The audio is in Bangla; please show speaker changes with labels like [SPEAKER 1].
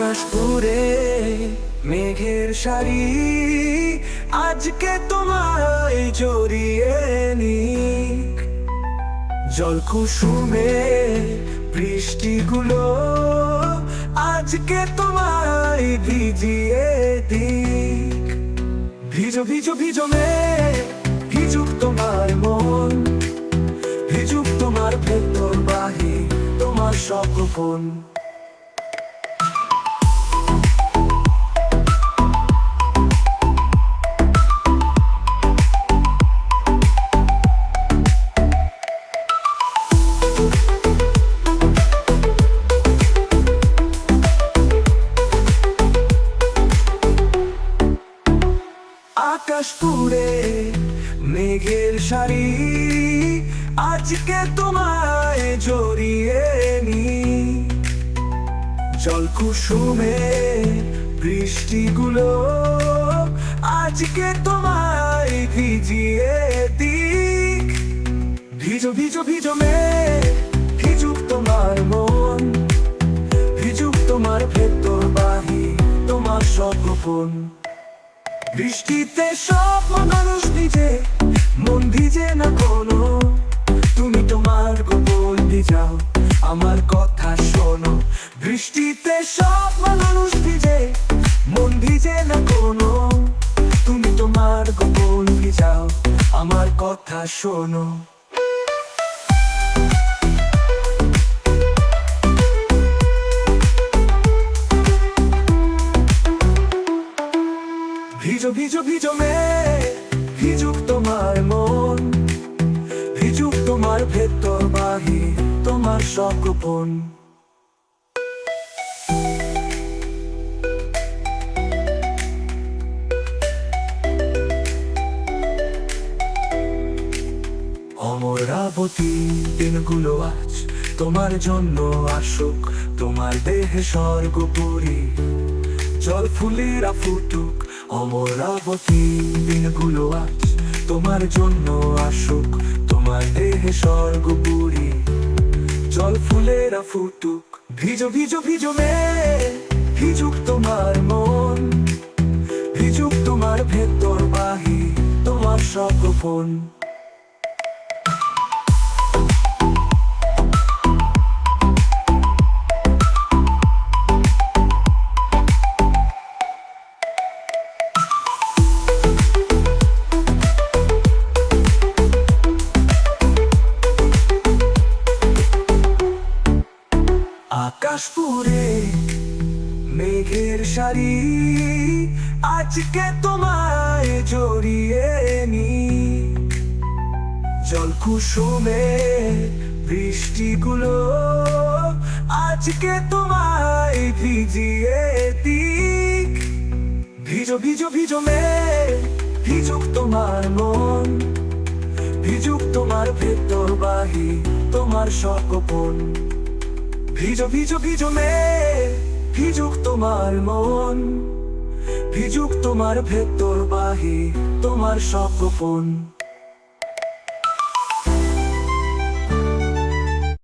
[SPEAKER 1] আকাশ পুরে মেঘের সারি আজকে তোমায় জড়িয়ে নিক। জল কুসুমে বৃষ্টিগুলো আজকে তোমায় ভিজিয়ে দিক। ভিজো ভিজো ভিজো মে, ভিজুক তোমার মন, ভিজুক তোমার ভেতর বাহি তোমার সব আকাশ পুরে মেঘের সারি। আজকে তোমায় জড়িয়ে নি। জল কুসুমে বৃষ্টিগুলো আজকে তোমায় ভিজিয়ে দিক। ভিজো ভিজো ভিজো মে বৃষ্টিতে সব মানুষ ভিজে, মন ভিজে না কোনো। তুমি তোমার গোপন ভিজাও, আমার কথা শোনো। বৃষ্টিতে সব মানুষ ভিজে, মন ভিজে না কোনো। তুমি তোমার গোপন ভিজাও, আমার কথা শোনো। ভিজো ভিজো ভিজো মে, ভিজুক তোমার মন, ভিজুক তোমার ভেতর বাহি তোমার সব গোপন অমরাবতী দিনগুলো আজ তোমার জন্য আসুক, তোমার দেহে স্বর্গপুরী জল ফুলেরা ফুটুক অমরাবতী দিনগুলো আজ তোমার জন্য আসুক, তোমার দেহে স্বর্গপুরী জল ফুলেরা ফুটুক, ভিজো ভিজো ভিজো মে, ভিজুক তোমার মন, ভিজুক তোমার ভেতর বাহি তোমার সব গোপন আকাশ পুরে মেঘের সারি। আজকে তোমায় জড়িয়ে নি। জল কুসুমে বৃষ্টিগুলো আজকে তোমায় ভিজিয়ে দিক। ভিজো ভিজো ভিজো মে, ভিজুক তোমার মন। ভিজুক তোমার ভেতর বাহি, তোমার সব গোপন ভিজো ভিজো ভিজো মে। ভিজুক তোমার মন। ভিজুক তোমার ভেতর বাহি তোমার সব